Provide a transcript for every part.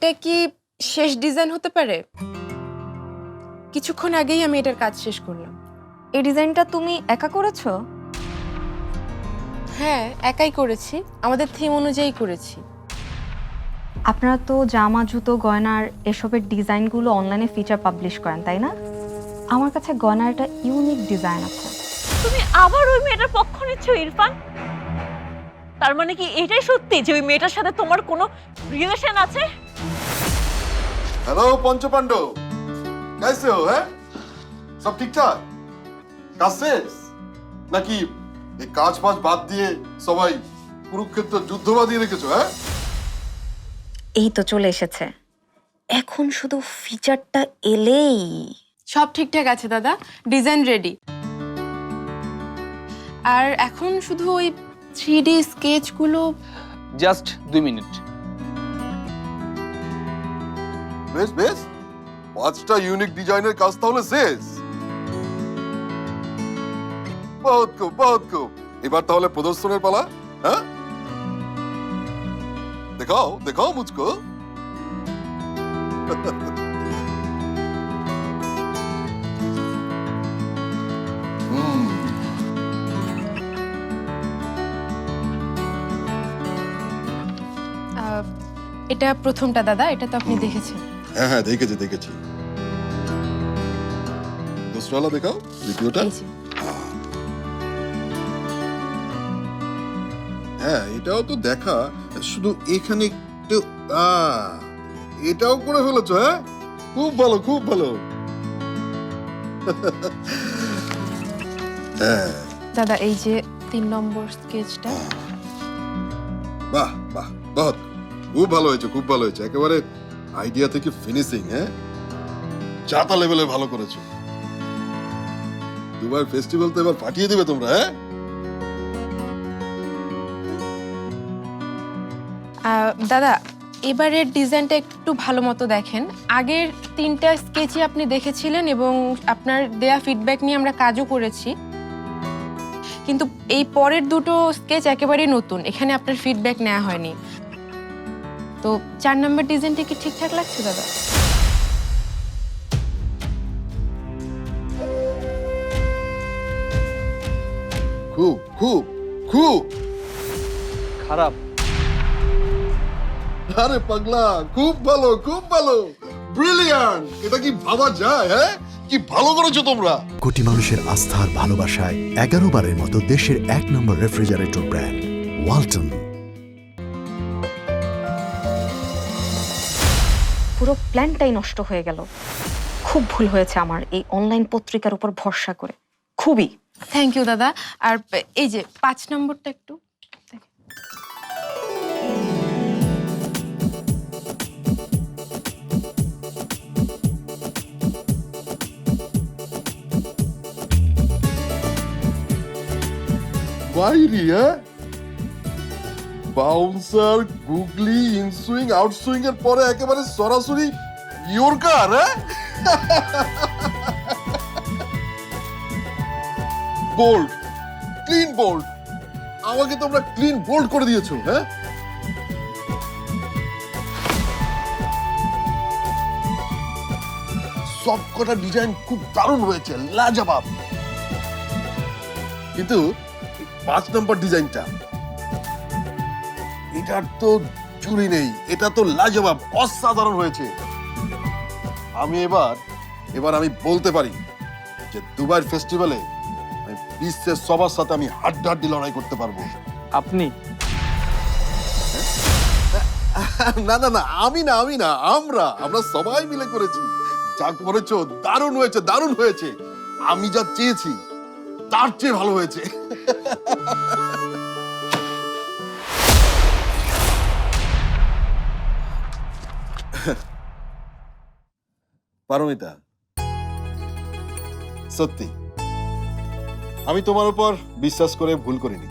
এটা কি শেষ ডিজাইন হতে পারে? কিছুক্ষণ আগেই আমি এটার কাজ শেষ করলাম। এই ডিজাইনটা তুমি একা করেছ? হ্যাঁ একাই করেছি। আমাদের থিম অনুযায়ী করেছি। আপনারা তো জামা জুতো গয়নার এসবের ডিজাইনগুলো অনলাইনে ফিচার পাবলিশ করেন তাই না? আমার কাছে গয়নার একটা ইউনিক ডিজাইন আছে। তুমি আবার ওই মেয়েটার পক্ষ নিচ্ছ ইরফান? তার মানে কি এটাই সত্যি যে ওই মেয়েটার সাথে তোমার কোনো রিলেশন আছে? হ্যালো পঞ্চপাণ্ডব কাইসে ও হ্যাঁ সব ঠিকঠাক কাজ শেষ নাকি এই কাজ বাজ বাদ দিয়ে সবাই কুরুক্ষেত্র যুদ্ধ বাঁধিয়ে রেখেছো হ্যাঁ এই তো চলে এসেছে। এখন শুধু ফিচারটা এলেই। সব ঠিকঠাক আছে দাদা। ডিজাইন রেডি আর এখন শুধু ওই থ্রি ডি স্কেচগুলো জাস্ট দুই মিনিট। বেশ বেশ। পাঁচটা ইউনিক ডিজাইনের কাজ তাহলে শেষ। বহুত খুব বহুত খুব। এবার তাহলে প্রদর্শনের পালা হ্যাঁ? দেখাও দেখাও আহ, এটা প্রথমটা দাদা। এটা তো আপনি দেখেছেন। হ্যাঁ হ্যাঁ দেখেছি দেখেছি। দোসরালা দেখাও দ্বিতীয়টা হ্যাঁ এটাও তো দেখা। শুধু এখানে একটু এটাও করে ফেলেছো হ্যাঁ? খুব ভালো খুব ভালো। হ্যাঁ। দাদা এই যে তিন নম্বর স্কেচটা। বাহ বাহ বহুত খুব ভালো হয়েছে খুব ভালো হয়েছে। একেবারে আইডিয়া থেকে ফিনিশিং হ্যাঁ? চাতা লেভেলে ভালো করেছ। দুবার ফেস্টিভ্যাল তো এবার পাঠিয়ে দিবে তোমরা হ্যাঁ? দাদা, এবারের ডিজাইনটা একটু ভালো মতো দেখেন। আগের তিনটা স্কেচই আপনি দেখেছিলেন এবং আপনার দেয়া ফিডব্যাক নিয়ে আমরা কাজও করেছি। কিন্তু এই পরের দুটো স্কেচ একেবারেই নতুন, এখানে আপনার ফিডব্যাক নেওয়া হয়নি। তো চার নম্বর ডিজাইনটা কি ঠিকঠাক লাগছে দাদা? খুব খুব খুব। খারাপ। আরে পাগলা খুব ভালো খুব ভালো। ব্রিলিয়ান্ট এটা কি ভাবা যায় হ্যাঁ? কি ভালো করেছ তোমরা? কোটি মানুষের আস্থার ভালোবাসায় এগারো বারের মতো দেশের এক নম্বর রেফ্রিজারেটর ব্র্যান্ড ওয়ালটন পুরো প্ল্যানটাই নষ্ট হয়ে গেল। খুব ভুল হয়েছে আমার এই অনলাইন পত্রিকার উপর ভরসা করে। খুবই। থ্যাংক ইউ দাদা। আর এই যে পাঁচ নম্বরটা একটু দেখেন। বাউন্সার গুগলি ইনসুইং আউটসুইং এর পরে একেবারে সরাসরি ইয়র্কার হ্যাঁ? বোল্ড ক্লিন বোল্ড আমাকে তোমরা ক্লিন বোল্ড করে দিয়েছ হ্যাঁ? সব কটা ডিজাইন খুব দারুণ হয়েছে, লাজবাব। কিন্তু পাঁচ নম্বর ডিজাইনটা এটার তো চুরি নেই। এটা তো লাজবাব অসাধারণ হয়েছে। আমি এবার এবার আমি বলতে পারি যে দুবাই ফেস্টিভ্যালে আমি বিশ্বের সবার সাথে আমি হাড্ডাহাড্ডি লড়াই করতে পারব। আপনি? না না না আমি না আমি না আমরা আমরা সবাই মিলে করেছি। যা করেছ দারুণ হয়েছে দারুণ হয়েছে। আমি যা চেয়েছি তার চেয়ে ভালো হয়েছে। পারমিতা। সত্যি। আমি তোমার উপর বিশ্বাস করে ভুল করিনি।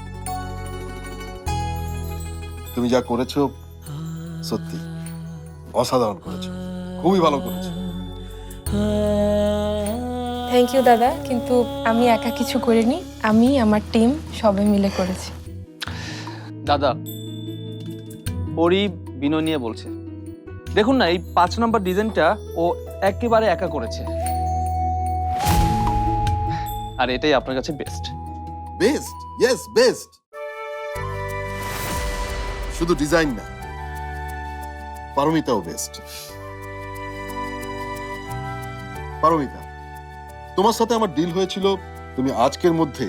তুমি যা করেছ সত্যি। অসাধারণ করেছ। খুবই ভালো করেছ। থ্যাংক ইউ দাদা। কিন্তু আমি একা কিছু করিনি। আমি আমার টিম সবাই মিলে করেছি। দাদা ওরই বিনয় নিয়ে বলছে। দেখুন না, এই পাঁচ নম্বর ডিজাইনটা ও একেবারে একা করেছে। আর এটাই আপনার কাছে বেস্ট বেস্ট ইয়েস বেস্ট শুধু ডিজাইন না, পারমিতাও বেস্ট পারমিতা, তোমার সাথে আমার ডিল হয়েছিল, তুমি আজকের মধ্যে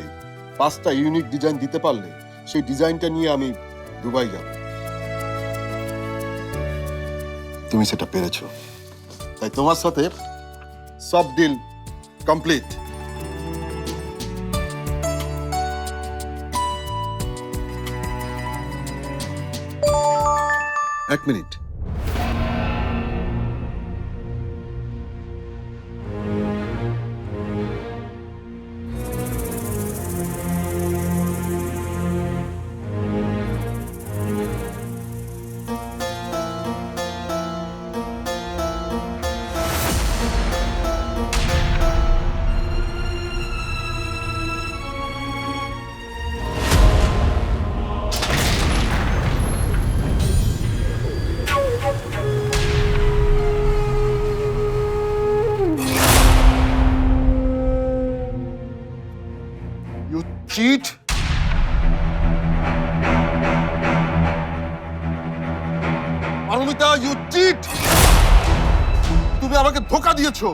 পাঁচটা ইউনিক ডিজাইন দিতে পারলে, সেই ডিজাইনটা নিয়ে আমি দুবাই যাব। তুমি সেটা পেরেছ তাই তোমার সাথে সব ডিল কমপ্লিট এক minute you cheat Paramita you cheat তুমি আমাকে ধোকা দিয়েছো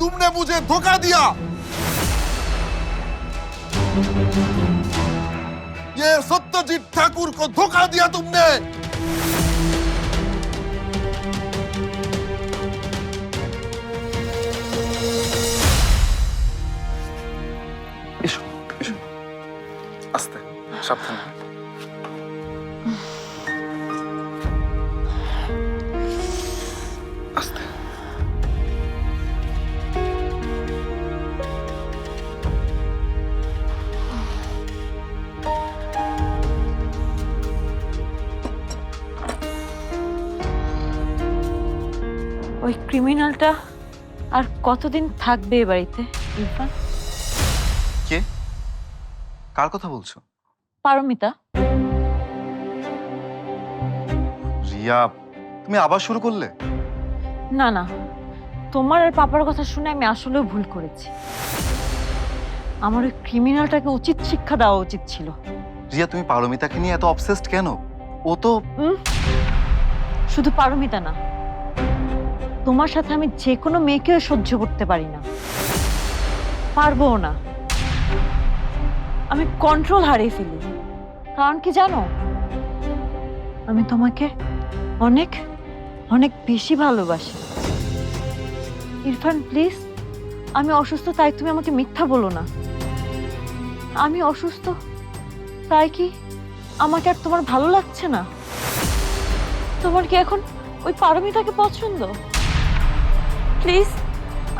तुमने मुझे धोखा दिया ये सत्यजीत ठाकुर को धोखा दिया तुमने সাবধানে। আস্তে। ওই ক্রিমিনালটা আর কতদিন থাকবে এ বাড়িতে ইরফান? কে? কার কথা বলছো? পারমিতা। রিয়া তুমি আবার শুরু করলে? না না। তোমার আর পাপার কথা শুনে আমি আসলেও ভুল করেছি। আমার ওই ক্রিমিনালটাকে উচিত শিক্ষা দেওয়া উচিত ছিল। রিয়া তুমি পারমিতাকে নিয়ে এত অবসেসড কেন? ও তো শুধু পারমিতা না। তোমার সাথে আমি যে কোনো মেয়েকেও সহ্য করতে পারি না। পারব না। আমি কন্ট্রোল হারিয়ে ফেলি। কারণ কি জানো? আমি তোমাকে অনেক অনেক বেশি ভালোবাসি। ইরফান প্লিজ আমি অসুস্থ, তাই তুমি আমাকে মিথ্যা বলো না। আমি অসুস্থ, তাই কি আমাকে আর তোমার ভালো লাগছে না? তোমার কি এখন ওই পারমিতাকে পছন্দ? প্লিজ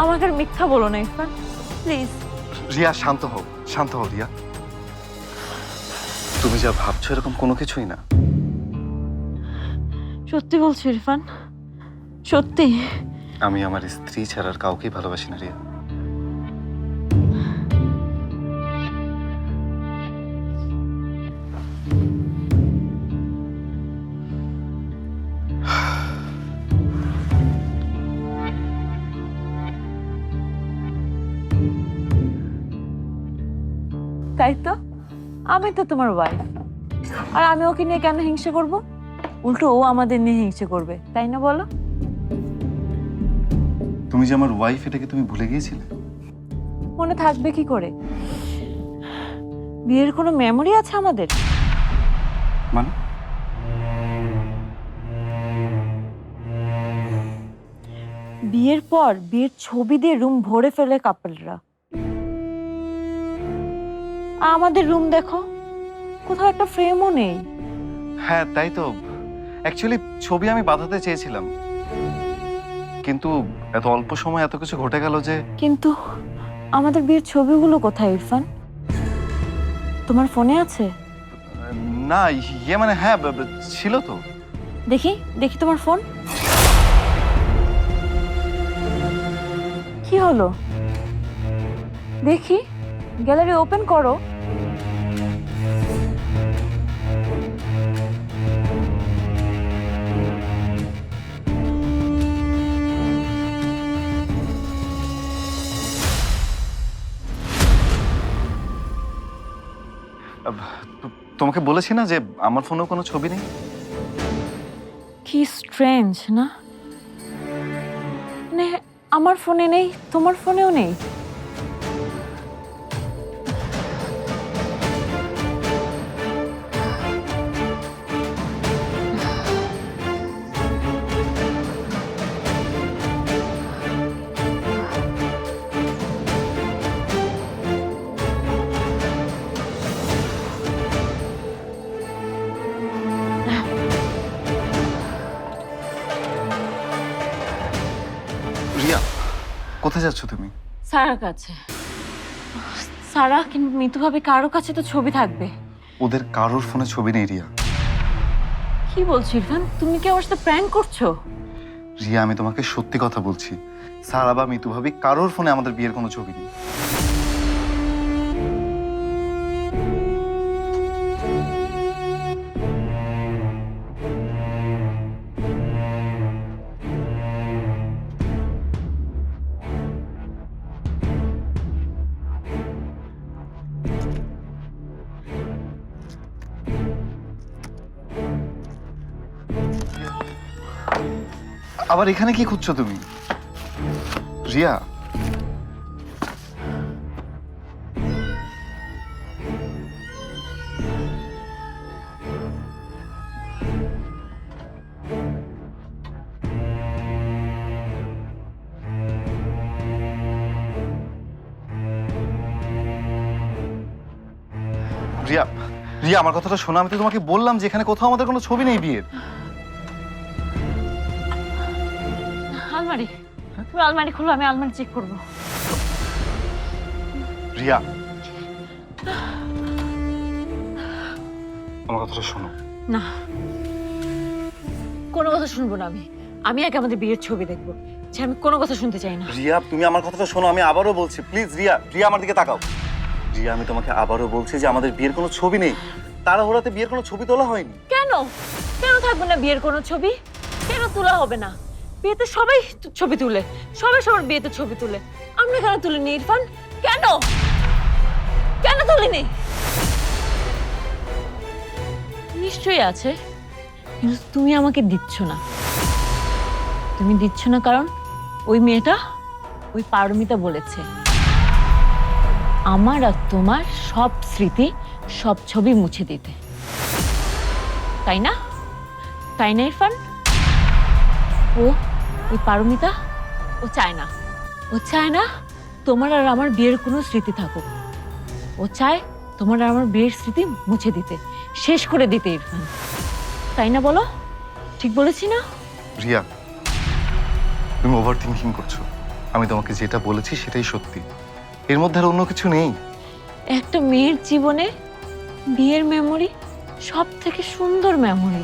আমাকে আর মিথ্যা বলো না, ইরফান। প্লিজ রিয়া, শান্ত হও শান্ত হও, রিয়া। তুমি যা ভাবছ এরকম কোনো কিছুই না। সত্যি বলছো ইরফান? সত্যি? আমি আমার স্ত্রী ছাড়ার কাউকেই ভালোবাসি না রিয়া। তাই তো? আমি তো তোমার ওয়াইফ আর আমি ওকে নিয়ে কেন হিংসে করব? উল্টো ও আমাদের নিয়ে হিংসে করবে তাই না বলো? তুমি যে আমার ওয়াইফ এটাকে তুমি ভুলে গিয়েছিলে? মনে থাকবে কি করে? বিয়ের কোনো মেমোরি আছে আমাদের? মানে? বিয়ের পর বিয়ের ছবি দিয়ে রুম ভরে ফেলে কাপলরা আমাদের রুম দেখো। কোথাও একটা ফ্রেমও নেই। হ্যাঁ তাই তো। অ্যাকচুয়ালি ছবি আমি বাঁধাতে চেয়েছিলাম। কিন্তু এত অল্প সময় এত কিছু ঘটে গেল যে কিন্তু আমাদের বিয়ের ছবিগুলো কোথায় ইরফান? তোমার ফোনে আছে? না ইয়ে মানে হ্যাঁ ছিল তো। দেখি দেখি তোমার ফোন কি হলো? দেখি। গ্যালারি ওপেন করো। তোমাকে বলেছি না যে আমার ফোনেও কোনো ছবি নেই? কি স্ট্রেঞ্জ না আমার ফোনে নেই তোমার ফোনেও নেই। কোথায় যাচ্ছ তুমি? সারার কাছে। সারা কিন্তু মৃতভাবে কারও কাছে তো ছবি থাকবে। ওদের কারোর ফোনে ছবি নেই রিয়া। কি বলছো ইরফান? তুমি কি আমার সাথে প্র্যাঙ্ক করছ? রিয়া আমি তোমাকে সত্যি কথা বলছি। সারা বা মিতু ভাবি কারোর ফোনে আমাদের বিয়ের কোনো ছবি নেই। আবার এখানে কি খুঁজছো তুমি? রিয়া? রিয়া রিয়া, আমার কথাটা শোনা। আমি তো তোমাকে বললাম যে এখানে কোথাও আমাদের কোনো ছবি নেই বিয়ের। আলমারি? তুমি আলমারি খুলো আমি আলমারি চেক করব। রিয়া। আমার কথাটা শোনো। না। কোনো কথা শুনব না আমি। আমি আগে আমাদের বিয়ের ছবি দেখব। যে আমি কোনো কথা শুনতে চাই না। রিয়া তুমি আমার কথাটা শোনো আমি আবারও বলছি। প্লিজ রিয়া রিয়া আমার দিকে তাকাও। রিয়া আমি তোমাকে আবারও বলছি যে আমাদের বিয়ের কোনো ছবি নেই। তাড়াহুড়াতে বিয়ের কোনো ছবি তোলা হয়নি। কেন? কেন থাকবে না বিয়ের কোনো ছবি? কেন তোলা হবে না? বিয়েতে সবাই ছবি তুলে, সবাই সবার বিয়েতে ছবি তুলে। আমরা কেন তুলিনি, ইরফান? কেন? কেন তুলিনি? নিশ্চয়ই আছে, কিন্তু তুমি আমাকে দিচ্ছ না। তুমি দিচ্ছ না কারণ ওই মেয়েটা ওই পারমিতা বলেছে। আমার আর তোমার সব স্মৃতি, সব ছবি মুছে দিতে। তাই না? তাই না, ইরফান? ও ওই পারমিতা ও চায় না। ও চায় না তোমার আর আমার বিয়ের কোনো স্মৃতি থাকুক। ও চায় তোমার আর আমার বিয়ের স্মৃতি মুছে দিতে শেষ করে দিতে ইরফান। তাই না বলো? ঠিক বলেছি না? রিয়া তুমি ওভার থিঙ্কিং করছ। আমি তোমাকে যেটা বলেছি সেটাই সত্যি। এর মধ্যে আর অন্য কিছু নেই। একটা মেয়ের জীবনে বিয়ের মেমোরি সব থেকে সুন্দর মেমোরি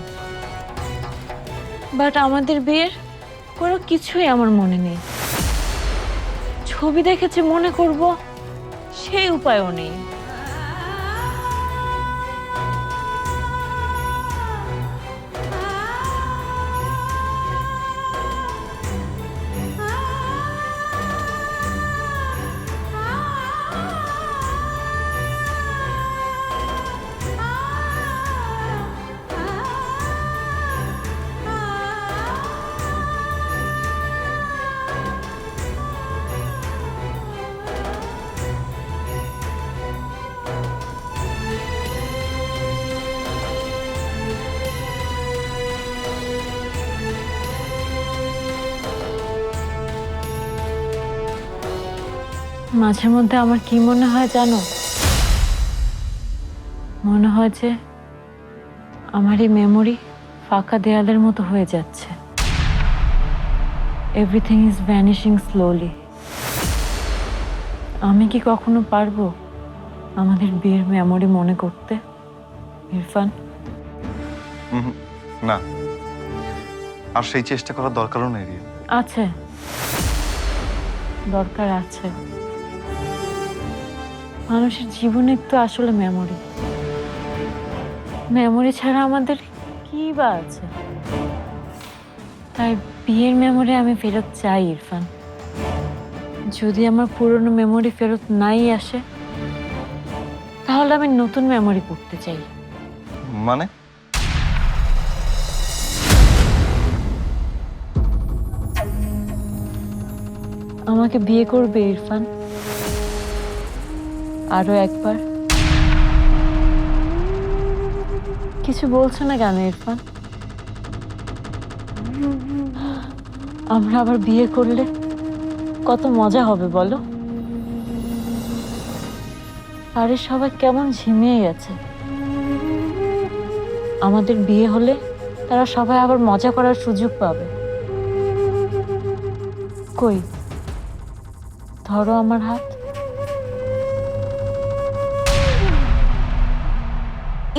বাট আমাদের বিয়ের কোনো কিছুই আমার মনে নেই। ছবি দেখেছে মনে করব সেই উপায়ও নেই। মাঝে মধ্যে আমার কি মনে হয় জানো? মনে হয় যে আমার এই মেমোরি ফাঁকা দেয়ালের মতো হয়ে যাচ্ছে। এভরিথিং ইজ ভ্যানিশিং স্লোলি আমি কি কখনো পারব আমাদের বিয়ের মেমোরি মনে করতে ইরফান? না। আর সেই চেষ্টা করার দরকারও নেই রিয়া। আছে। দরকার আছে। মানুষের জীবনের তো আসলে মেমোরি মেমোরি ছাড়া আমাদের কি বা আছে? তাই বিয়ের মেমোরি আমি ফেরত চাই ইরফান। যদি আমার পুরনো মেমোরি ফেরত নাই আসে তাহলে আমি নতুন মেমোরি করতে চাই। মানে? আমাকে বিয়ে করবে ইরফান। আরও একবার। কিছু বলছো না কেন, ইরফান? আমরা আবার বিয়ে করলে কত মজা হবে, বলো? আরে সবাই কেমন ঝিমিয়ে গেছে। আমাদের বিয়ে হলে তারা সবাই আবার মজা করার সুযোগ পাবে। কই? ধরো আমার হাত।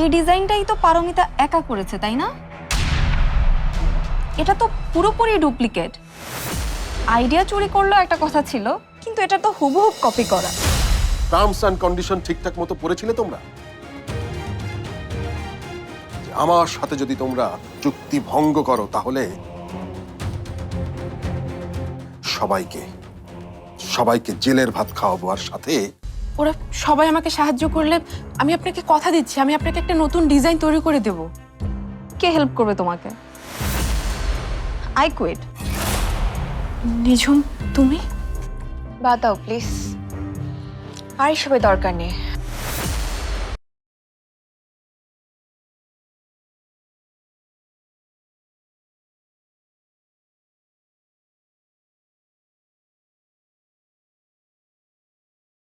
এই ডিজাইনটাই তো পারমিতা একা করেছে, তাই না? এটা তো পুরোপুরি ডুপ্লিকেট। আইডিয়া চুরি করলেও একটা কথা ছিল, কিন্তু এটা তো হুবহুব কপি করা। টার্মস অ্যান্ড কন্ডিশন ঠিকঠাক মতো পড়েছিলে তোমরা? আমার সাথে যদি তোমরা চুক্তি ভঙ্গ করো, তাহলে সবাইকে সবাইকে জেলের ভাত খাওয়াবো, আর সাথে ওরা সবাই আমাকে সাহায্য করলে আমি আপনাকে কথা দিচ্ছি, আমি আপনাকে একটা নতুন ডিজাইন তৈরি করে দেব। কে হেল্প করবে তোমাকে? আই কুইট নিঝুম, তুমি? বাদ দাও প্লিজ আর সবাই দরকার নেই।